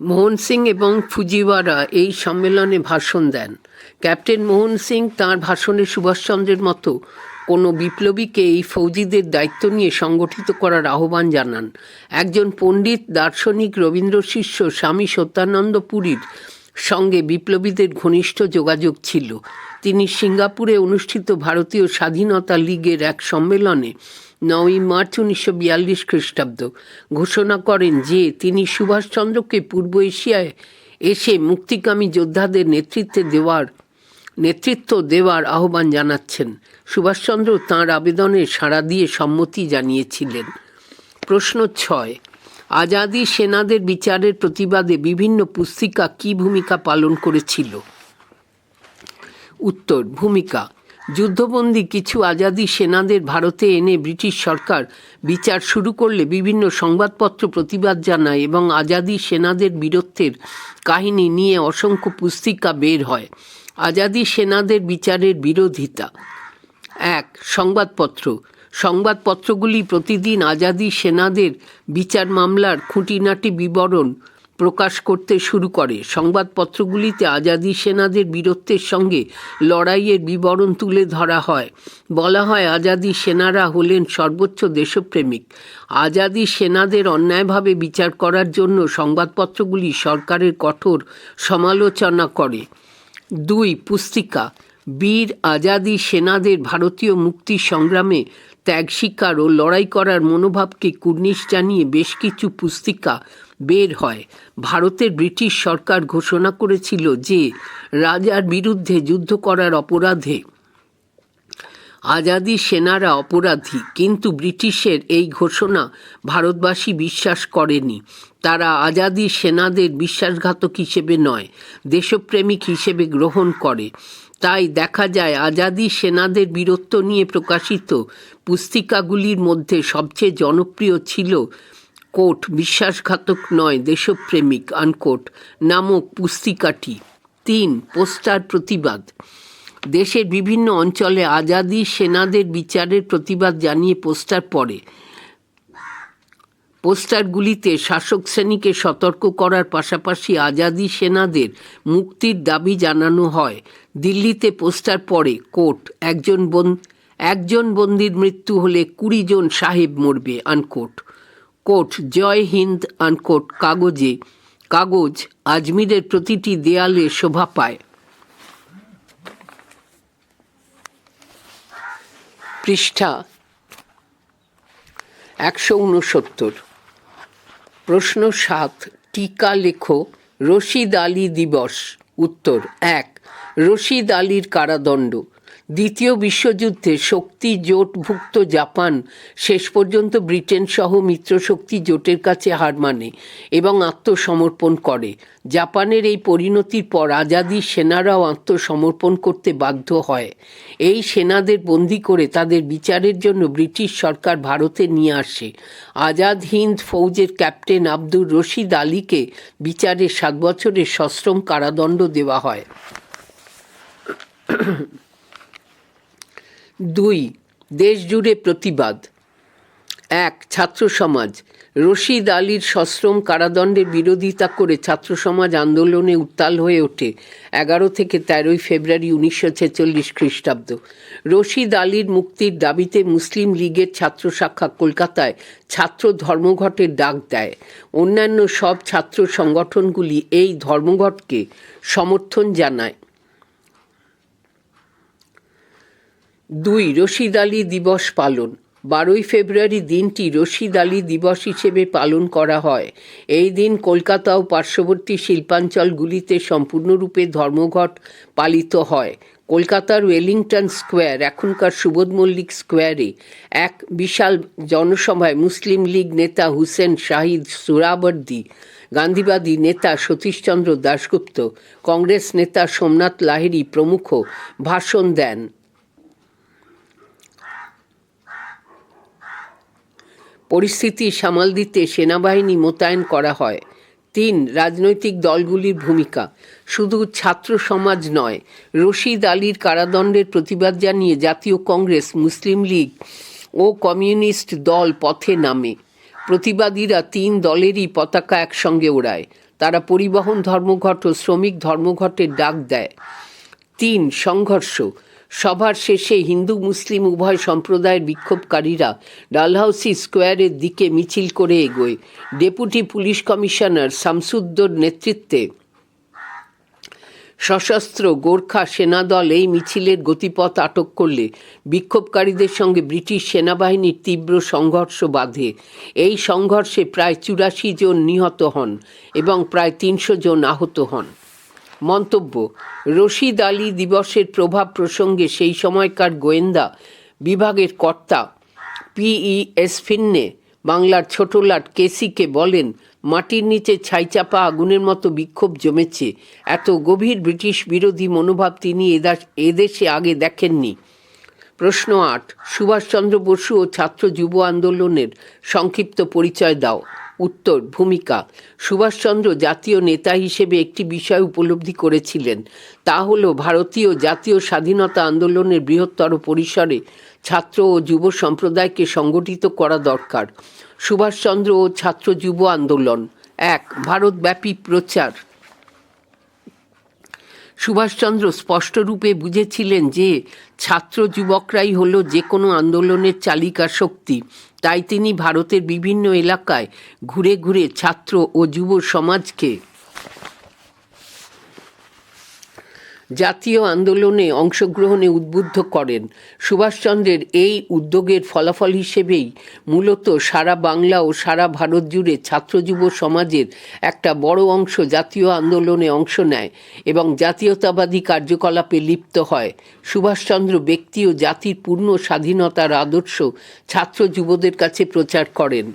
মোহন সিং এবং ফুজিওয়ারা এই সম্মেলনে ভাষণ দেন। ক্যাপ্টেন মোহন সিং তাঁর ভাষণে সুভাষচন্দ্রের মতো কোনো বিপ্লবীকে এই ফৌজিদের দায়িত্ব নিয়ে সংগঠিত করার আহ্বান জানান। একজন পণ্ডিত, দার্শনিক রবীন্দ্র শিষ্য স্বামী সত্যানন্দ পুরীর সঙ্গে বিপ্লবীদের ঘনিষ্ঠ যোগাযোগ ছিল। তিনি সিঙ্গাপুরে অনুষ্ঠিত ভারতীয় স্বাধীনতা লীগের এক সম্মেলনে নয়ই মার্চ উনিশশো বিয়াল্লিশ খ্রিস্টাব্দ ঘোষণা করেন যে তিনি সুভাষচন্দ্রকে পূর্ব এশিয়ায় এসে মুক্তিকামী যোদ্ধাদের নেতৃত্বে দেওয়ার, নেতৃত্ব দেওয়ার আহ্বান জানাচ্ছেন। সুভাষচন্দ্র তাঁর আবেদনে সাড়া দিয়ে সম্মতি জানিয়েছিলেন। প্রশ্ন ছয়, আজাদি সেনাদের বিচারের প্রতিবাদে বিভিন্ন পুস্তিকা কী ভূমিকা পালন করেছিল? উত্তর, ভূমিকা। যুদ্ধবন্দী কিছু আজাদি সেনাদের ভারতে এনে ব্রিটিশ সরকার বিচার শুরু করলে বিভিন্ন সংবাদপত্র প্রতিবাদ জানায় এবং আজাদি সেনাদের বীরত্বের কাহিনী নিয়ে অসংখ্য পুস্তিকা বের হয়। আজাদি সেনাদের বিচারের বিরোধিতা। এক, সংবাদপত্র। সংবাদপত্রগুলি প্রতিদিন আজাদি সেনাদের বিচার মামলার খুঁটিনাটি বিবরণ প্রকাশ করতে শুরু করে। সংবাদপত্রগুলিতে আজাদি সেনাদের বীরত্বের সঙ্গে লড়াইয়ের বিবরণ তুলে ধরা হয়। বলা হয়, আজাদি সেনারা হলেন সর্বোচ্চ দেশপ্রেমিক। আজাদি সেনাদের অন্যায়ভাবে বিচার করার জন্য সংবাদপত্রগুলি সরকারের কঠোর সমালোচনা করে। দুই, পুস্তিকা। বীর আজাদি সেনাদের ভারতীয় মুক্তি সংগ্রামে ত্যাগ স্বীকার ও লড়াই করার মনোভাবকে কুর্নিশ জানিয়ে বেশ কিছু পুস্তিকা বের হয়। ভারতের ব্রিটিশ সরকার ঘোষণা করেছিল যে, রাজার বিরুদ্ধে যুদ্ধ করার অপরাধে আজাদি সেনারা অপরাধী, কিন্তু ব্রিটিশের এই ঘোষণা ভারতবাসী বিশ্বাস করেনি। তারা আজাদি সেনাদের বিশ্বাসঘাতক হিসেবে নয়, দেশপ্রেমিক হিসেবে গ্রহণ করে। তাই দেখা যায়, আজাদি সেনাদের বীরত্ব নিয়ে প্রকাশিত পুস্তিকাগুলির মধ্যে সবচেয়ে জনপ্রিয় ছিল কোট, বিশ্বাসঘাতক নয়, দেশপ্রেমিক আনকোট নামক পুস্তিকাটি। তিন, পোস্টার প্রতিবাদ। দেশের বিভিন্ন অঞ্চলে আজাদি সেনাদের বিচারের প্রতিবাদ জানিয়ে পোস্টার পড়ে। পোস্টারগুলিতে শাসক শ্রেণীকে সতর্ক করার পাশাপাশি আজাদি সেনাদের মুক্তির দাবি জানানো হয়। দিল্লিতে পোস্টার পড়ে কোর্ট একজন বন, একজন বন্দির মৃত্যু হলে কুড়ি জন সাহেব মরবে unquote quote Jai Hind unquote কাগজে। কাগজ আজমিরের প্রতিটি দেয়ালে শোভা পায়। পৃষ্ঠা একশো উনসত্তর। প্রশ্ন সাত, টিকা লেখো, রশিদ আলী দিবস। উত্তর এক, রশিদ আলীর কারাদণ্ড। দ্বিতীয় বিশ্বযুদ্ধে শক্তি জোটভুক্ত জাপান শেষ পর্যন্ত ব্রিটেন সহ মিত্রশক্তি জোটের কাছে হার মানে এবং আত্মসমর্পণ করে। জাপানের এই পরিণতির পর আজাদি সেনারাও আত্মসমর্পণ করতে বাধ্য হয়। এই সেনাদের বন্দি করে তাদের বিচারের জন্য ব্রিটিশ সরকার ভারতে নিয়ে আসে। আজাদ হিন্দ ফৌজের ক্যাপ্টেন আব্দুর রশিদ আলীকে বিচারে সাত বছরের সশ্রম কারাদণ্ড দেওয়া হয়। দুই দেশ জুড়ে প্রতিবাদ। এক, ছাত্র সমাজ। রশিদ আলীর সশ্রম কারাদণ্ডের বিরোধিতা করে ছাত্র সমাজ আন্দোলনে উত্তাল হয়ে ওঠে এগারো থেকে তেরোই ফেব্রুয়ারি উনিশশো ছেচল্লিশ খ্রিস্টাব্দ। রশিদ আলীর মুক্তির দাবিতে মুসলিম লীগের ছাত্র শাখা কলকাতায় ছাত্র ধর্মঘটের ডাক দেয়। অন্যান্য সব ছাত্র সংগঠনগুলি এই ধর্মঘটকে সমর্থন জানায়। দুই, রশিদ আলী দিবস পালন। বারোই ফেব্রুয়ারি দিনটি রশিদ আলী দিবস হিসেবে পালন করা হয়। এই দিন কলকাতা ও পার্শ্ববর্তী শিল্পাঞ্চলগুলিতে সম্পূর্ণরূপে ধর্মঘট পালিত হয়। কলকাতার ওয়েলিংটন স্কোয়ার, এখনকার সুবোধ মল্লিক স্কোয়ারে এক বিশাল জনসভায় মুসলিম লীগ নেতা হুসেন শাহিদ সুরাবর্দি, গান্ধীবাদী নেতা সতীশচন্দ্র দাশগুপ্ত, কংগ্রেস নেতা সোমনাথ লাহিড়ী প্রমুখ ভাষণ দেন। পরিস্থিতি সামাল দিতে সেনাবাহিনী মোতায়েন করা হয়। তিন, রাজনৈতিক দলগুলির ভূমিকা। শুধু ছাত্র সমাজ নয়, রশিদ আলীর কারাদণ্ডের প্রতিবাদ জানিয়ে জাতীয় কংগ্রেস, মুসলিম লীগ ও কমিউনিস্ট দল পথে নামে। প্রতিবাদীরা তিন দলেরই পতাকা একসঙ্গে ওড়ায়। তারা পরিবহন ধর্মঘট ও শ্রমিক ধর্মঘটের ডাক দেয়। তিন, সংঘর্ষ। সভার শেষে হিন্দু, মুসলিম, উভয় সম্প্রদায়ের বিক্ষোভকারীরা ডালহাউসি স্কোয়ারের দিকে মিছিল করে এগোয়। ডেপুটি পুলিশ কমিশনার শামসুদ্দোর নেতৃত্বে সশস্ত্র গোর্খা সেনাদল এই মিছিলের গতিপথ আটক করলে বিক্ষোভকারীদের সঙ্গে ব্রিটিশ সেনাবাহিনীর তীব্র সংঘর্ষ বাধে। এই সংঘর্ষে প্রায় চুরাশি জন নিহত হন এবং প্রায় তিনশো জন আহত হন। মন্তব্য। রশিদ আলী দিবসের প্রভাব প্রসঙ্গে সেই সময়কার গোয়েন্দা বিভাগের কর্তা পিই এস ফিন্নে বাংলার ছোটলাট কেসিকে বলেন, মাটির নিচে ছাইচাপা আগুনের মতো বিক্ষোভ জমেছে। এত গভীর ব্রিটিশ বিরোধী মনোভাব তিনি এদা- এদেশে আগে দেখেননি। প্রশ্ন আট, সুভাষচন্দ্র বসু ও ছাত্র যুব আন্দোলনের সংক্ষিপ্ত পরিচয় দাও। উত্তর, ভূমিকা। সুভাষচন্দ্র জাতীয় নেতা হিসেবে একটি বিষয় উপলব্ধি করেছিলেন। তা হল, ভারতীয় জাতীয় স্বাধীনতা আন্দোলনের বৃহত্তর পরিসরে ছাত্র ও যুব সম্প্রদায়কে সংগঠিত করা দরকার। সুভাষচন্দ্র ও ছাত্র যুব আন্দোলন। এক, ভারতব্যাপী প্রচার। সুভাষচন্দ্র স্পষ্টরূপে বুঝেছিলেন যে ছাত্র যুবকরাই হল যে কোনো আন্দোলনের চালিকা শক্তি। তাই তিনি ভারতের বিভিন্ন এলাকায় ঘুরে ঘুরে ছাত্র ও যুব সমাজকে জাতীয় আন্দোলনে অংশগ্রহণে উদ্বুদ্ধ করেন। সুভাষচন্দ্রের এই উদ্যোগের ফলাফল হিসেবেই মূলত সারা বাংলা ও সারা ভারত জুড়ে ছাত্র যুব সমাজের একটা বড় অংশ জাতীয় আন্দোলনে অংশ নেয় এবং জাতীয়তাবাদী কার্যকলাপে লিপ্ত হয়। সুভাষচন্দ্র ব্যক্তি ও জাতির পূর্ণ স্বাধীনতার আদর্শ ছাত্র যুবদের কাছে প্রচার করেন।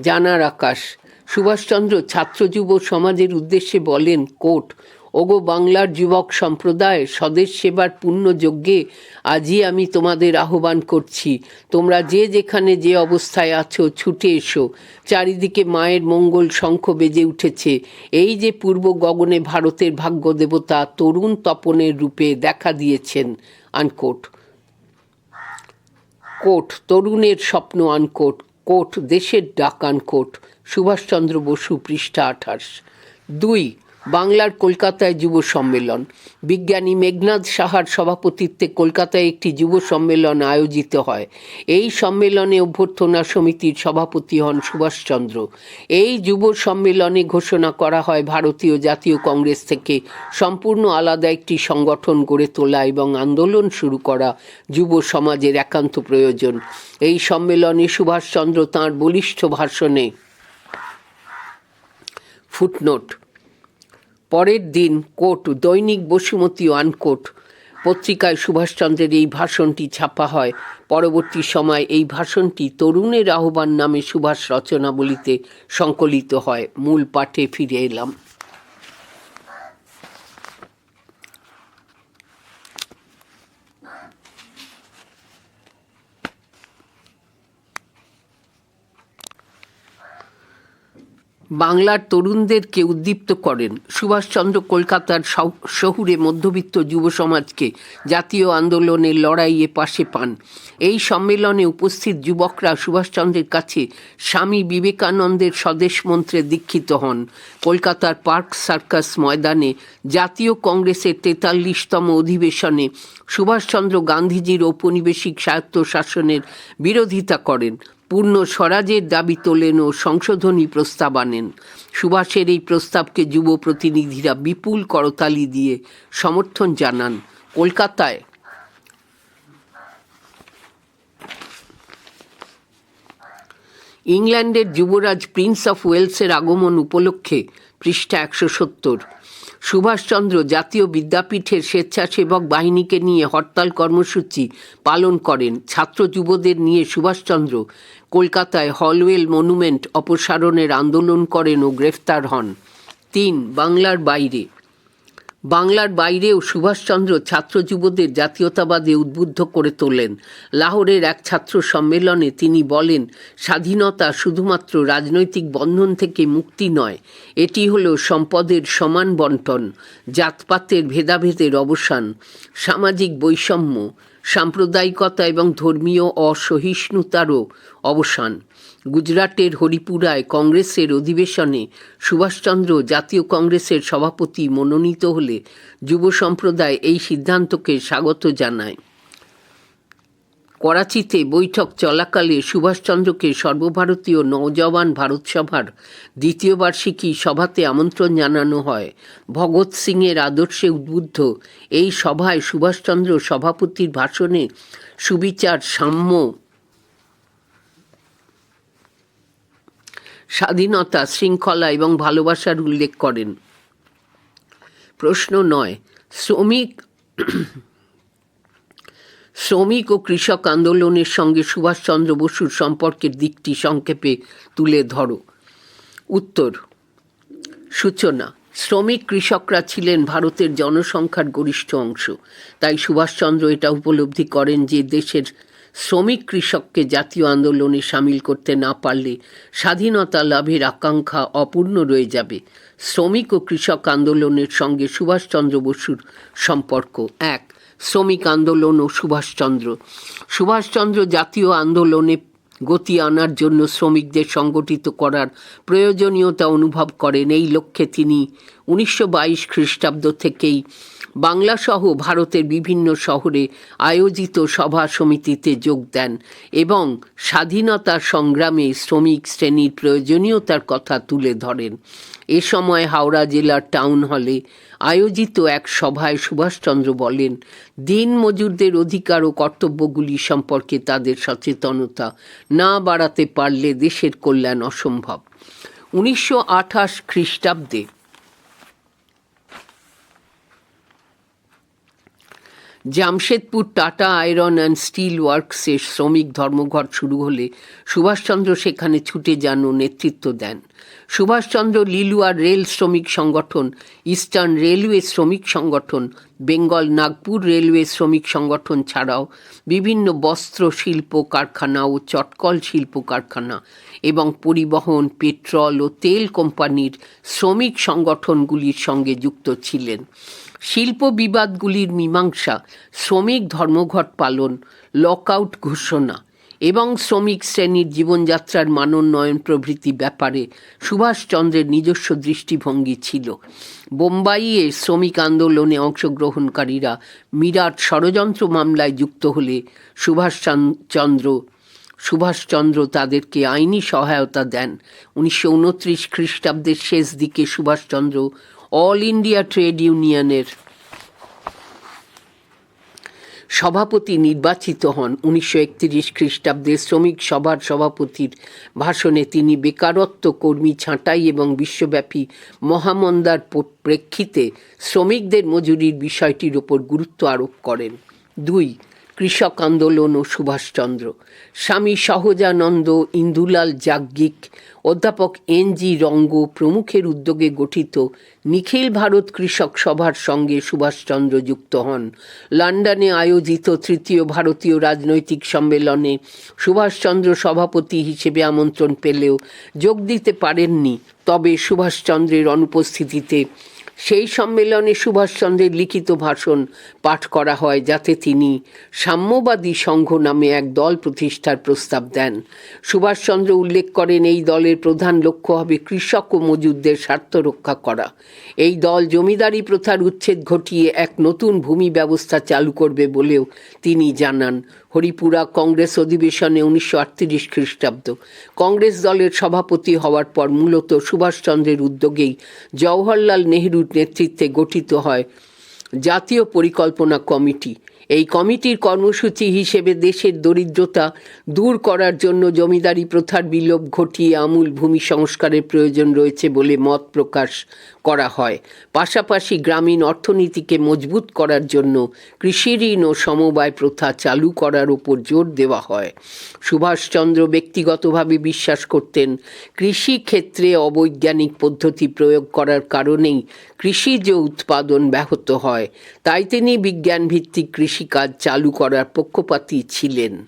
জানার আকাশ। সুভাষচন্দ্র ছাত্র যুব সমাজের উদ্দেশ্যে বলেন, কোট ওগো বাংলার যুবক সম্প্রদায়, স্বদেশ সেবার পূর্ণ যজ্ঞে আজই আমি তোমাদের আহ্বান করছি। তোমরা যে যেখানে যে অবস্থায় আছো, ছুটে এসো। চারিদিকে মায়ের মঙ্গল শঙ্খ বেজে উঠেছে। এই যে পূর্ব গগনে ভারতের ভাগ্য দেবতা তরুণ তপনের রূপে দেখা দিয়েছেন, আনকোট। কোট, তরুণের স্বপ্ন আনকোট। কোট, দেশের ডাক আনকোট। সুভাষচন্দ্র বসু পৃষ্ঠা আঠাশ। দুই বাংলার কলকাতায় যুব সম্মেলন। বিজ্ঞানী মেঘনাথ সাহার সভাপতিত্বে কলকাতায় একটি যুব সম্মেলন আয়োজিত হয়। এই সম্মেলনে অভ্যর্থনা সমিতির সভাপতি হন সুভাষচন্দ্র। এই যুব সম্মেলনে ঘোষণা করা হয়, ভারতীয় জাতীয় কংগ্রেস থেকে সম্পূর্ণ আলাদা একটি সংগঠন গড়ে তোলা এবং আন্দোলন শুরু করা যুব সমাজের একান্ত প্রয়োজন। এই সম্মেলনে সুভাষচন্দ্র তাঁর বলিষ্ঠ ভাষণে ফুটনোট পরের দিন কোট দৈনিক বসুমতী আনকোট পত্রিকায় সুভাষচন্দ্রের এই ভাষণটি ছাপা হয়। পরবর্তী সময় এই ভাষণটি তরুণের আহ্বান নামে সুভাষ রচনাবলিতে সংকলিত হয়। মূল পাঠে ফিরে এলাম। বাংলার তরুণদেরকে উদ্দীপ্ত করেন। সুভাষচন্দ্র কলকাতার শহ- শহুরে মধ্যবিত্ত যুব সমাজকে জাতীয় আন্দোলনের লড়াইয়ে পাশে পান। এই সম্মেলনে উপস্থিত যুবকরা সুভাষচন্দ্রের কাছে স্বামী বিবেকানন্দের স্বদেশ মন্ত্রে দীক্ষিত হন। কলকাতার পার্ক সার্কাস ময়দানে জাতীয় কংগ্রেসের তেতাল্লিশতম অধিবেশনে সুভাষচন্দ্র গান্ধীজির ঔপনিবেশিক স্বায়ত্ত শাসনের বিরোধিতা করেন। পূর্ণ স্বরাজের দাবি তোলেন ও সংশোধনী প্রস্তাব আনেন। সুভাষের এই প্রস্তাবকে যুব প্রতিনিধিরা বিপুল করতালি দিয়ে সমর্থন জানান কলকাতায়। ইংল্যান্ডের যুবরাজ প্রিন্স অফ ওয়েলসের আগমন উপলক্ষে পৃষ্ঠা একশো সত্তর। সুভাষচন্দ্র জাতীয় বিদ্যাপীঠের স্বেচ্ছাসেবক বাহিনীকে নিয়ে হরতাল কর্মসূচি পালন করেন ছাত্র যুবদের নিয়ে সুভাষচন্দ্র। কলকাতায় হলওয়েল মনুমেন্ট অপসারণের আন্দোলন করেন ও গ্রেফতার হন। তিন, বাংলার বাইরে। বাংলার বাইরেও সুভাষচন্দ্র ছাত্র যুবদের জাতীয়তাবাদে উদ্বুদ্ধ করে তোলেন। লাহোরের এক ছাত্র সম্মেলনে তিনি বলেন, স্বাধীনতা শুধুমাত্র রাজনৈতিক বন্ধন থেকে মুক্তি নয়, এটি হলো সম্পদের সমান বন্টন, জাতপাতের ভেদাভেদের অবসান, সামাজিক বৈষম্য, সাম্প্রদায়িকতা এবং ধর্মীয় অসহিষ্ণুতারও অবসান। গুজরাটের হরিপুরায় কংগ্রেসের অধিবেশনে সুভাষচন্দ্র জাতীয় কংগ্রেসের সভাপতি মনোনীত হলে যুব সম্প্রদায় এই সিদ্ধান্তকে স্বাগত জানায়। করাচিতে বৈঠক চলাকালে সুভাষচন্দ্রকে সর্বভারতীয় নওজওয়ান ভারত সভার দ্বিতীয় বার্ষিকী সভাতে আমন্ত্রণ জানানো হয়। ভগৎ সিংয়ের আদর্শে উদ্বুদ্ধ এই সভায় সুভাষচন্দ্র সভাপতির ভাষণে সুবিচার সাম্য স্বাধীনতা, শৃঙ্খলা এবং ভালোবাসার উল্লেখ করেন। প্রশ্ন নয়, শ্রমিক শ্রমিক ও কৃষক আন্দোলনের সঙ্গে সুভাষচন্দ্র বসুর সম্পর্কের দিকটি সংক্ষেপে তুলে ধরো। উত্তর, সূচনা, শ্রমিক কৃষকরা ছিলেন ভারতের জনসংখ্যার গরিষ্ঠ অংশ। তাই সুভাষচন্দ্র এটা উপলব্ধি করেন যে দেশের শ্রমিক কৃষককে জাতীয় আন্দোলনে সামিল করতে না পারলে স্বাধীনতা লাভের আকাঙ্ক্ষা অপূর্ণ রয়ে যাবে। শ্রমিক ও কৃষক আন্দোলনের সঙ্গে সুভাষচন্দ্র বসুর সম্পর্ক এক। শ্রমিক আন্দোলন ও সুভাষচন্দ্র। সুভাষচন্দ্র জাতীয় আন্দোলনে গতি আনার জন্য শ্রমিকদের সংগঠিত করার প্রয়োজনীয়তা অনুভব করেন এই লক্ষ্যে তিনি উনিশশো বাইশ খ্রিস্টাব্দ থেকেই বাংলাসহ ভারতের বিভিন্ন শহরে আয়োজিত সভা সমিতিতে যোগ দেন এবং স্বাধীনতা সংগ্রামে শ্রমিক শ্রেণির প্রয়োজনীয়তার কথা তুলে ধরেন। এ সময় হাওড়া জেলার টাউন হলে আয়োজিত এক সভায় সুভাষচন্দ্র বলেন, দিন মজুরদের অধিকার ও কর্তব্যগুলি সম্পর্কে তাদের সচেতনতা না বাড়াতে পারলে দেশের কল্যাণ অসম্ভব। উনিশশো আঠাশ খ্রিস্টাব্দে Jamshedpur Tata iron and steel ওয়ার্কসের শ্রমিক ধর্মঘট শুরু হলে সুভাষচন্দ্র সেখানে ছুটে যান ও নেতৃত্ব দেন। সুভাষচন্দ্র লিলুয়ার রেল শ্রমিক সংগঠন, ইস্টার্ন রেলওয়ে শ্রমিক সংগঠন, বেঙ্গল নাগপুর রেলওয়ে শ্রমিক সংগঠন ছাড়াও বিভিন্ন বস্ত্র শিল্প কারখানা ও চটকল শিল্প কারখানা এবং পরিবহন, পেট্রোল ও তেল কোম্পানির শ্রমিক সংগঠনগুলির সঙ্গে যুক্ত ছিলেন। শিল্প বিবাদগুলির মীমাংসা, শ্রমিক ধর্মঘট পালন, লকআউট ঘোষণা এবং শ্রমিক শ্রেণির জীবনযাত্রার মানোন্নয়ন প্রভৃতি ব্যাপারে সুভাষচন্দ্রের নিজস্ব দৃষ্টিভঙ্গি ছিল। বোম্বাইয়ে শ্রমিক আন্দোলনে অংশগ্রহণকারীরা মিরাট ষড়যন্ত্র মামলায় যুক্ত হলে সুভাষচন্দ্র সুভাষচন্দ্র তাদেরকে আইনি সহায়তা দেন। উনিশশো উনত্রিশ খ্রিস্টাব্দের শেষ দিকে সুভাষচন্দ্র অল ইন্ডিয়া ট্রেড ইউনিয়নের সভাপতি নির্বাচিত হন উনিশশো একত্রিশ খ্রিস্টাব্দে শ্রমিক সভার সভাপতির ভাষণে তিনি বেকারত্ব কর্মী ছাঁটাই এবং বিশ্বব্যাপী মহামন্দার প্রেক্ষিতে শ্রমিকদের মজুরির বিষয়টির ওপর গুরুত্ব আরোপ করেন। দুই কৃষক আন্দোলন ও সুভাষচন্দ্র। স্বামী সহজানন্দ ইন্দুলাল যাজ্ঞিক, অধ্যাপক এন জি রঙ্গ প্রমুখের উদ্যোগে গঠিত নিখিল ভারত কৃষক সভার সঙ্গে সুভাষচন্দ্র যুক্ত হন। লন্ডনে আয়োজিত তৃতীয় ভারতীয় রাজনৈতিক সম্মেলনে সুভাষচন্দ্র সভাপতি হিসেবে আমন্ত্রণ পেলেও যোগ দিতে পারেননি। তবে সুভাষচন্দ্রের অনুপস্থিতিতে সেই সম্মেলনে সুভাষচন্দ্রের লিখিত ভাষণ পাঠ করা হয় যাতে তিনি সাম্যবাদী সংঘ নামে এক দল প্রতিষ্ঠার প্রস্তাব দেন। সুভাষচন্দ্র উল্লেখ করেন, এই দলের প্রধান লক্ষ্য হবে কৃষক ও মজুরদের স্বার্থ রক্ষা করা। এই দল জমিদারি প্রথার উচ্ছেদ ঘটিয়ে এক নতুন ভূমি ব্যবস্থা চালু করবে বলেও তিনি জানান। হরিপুরা কংগ্রেস অধিবেশনে উনিশশো আটত্রিশ খ্রিস্টাব্দ। কংগ্রেস দলের সভাপতি হওয়ার পর মূলত সুভাষচন্দ্রের উদ্যোগেই জওহরলাল নেহরুর নেতৃত্বে গঠিত হয়। জাতীয় পরিকল্পনা কমিটি। এই কমিটির কর্মসূচি হিসেবে দেশের দরিদ্রতা দূর করার জন্য জমিদারি প্রথার বিলোপ ঘটিয়ে আমূল ভূমি সংস্কারের প্রয়োজন রয়েছে বলে মত প্রকাশ করা হয়। পাশাপাশি গ্রামীণ অর্থনীতিকে মজবুত করার জন্য কৃষি ঋণ ও সমবায় প্রথা চালু করার উপর জোর দেওয়া হয়। সুভাষচন্দ্র ব্যক্তিগতভাবে বিশ্বাস করতেন, কৃষি ক্ষেত্রে অবৈজ্ঞানিক পদ্ধতি প্রয়োগ করার কারণেই কৃষিজ উৎপাদন ব্যাহত হয়। তাই তিনি বিজ্ঞানভিত্তিক কৃষিকাজ চালু করার পক্ষপাতী ছিলেন।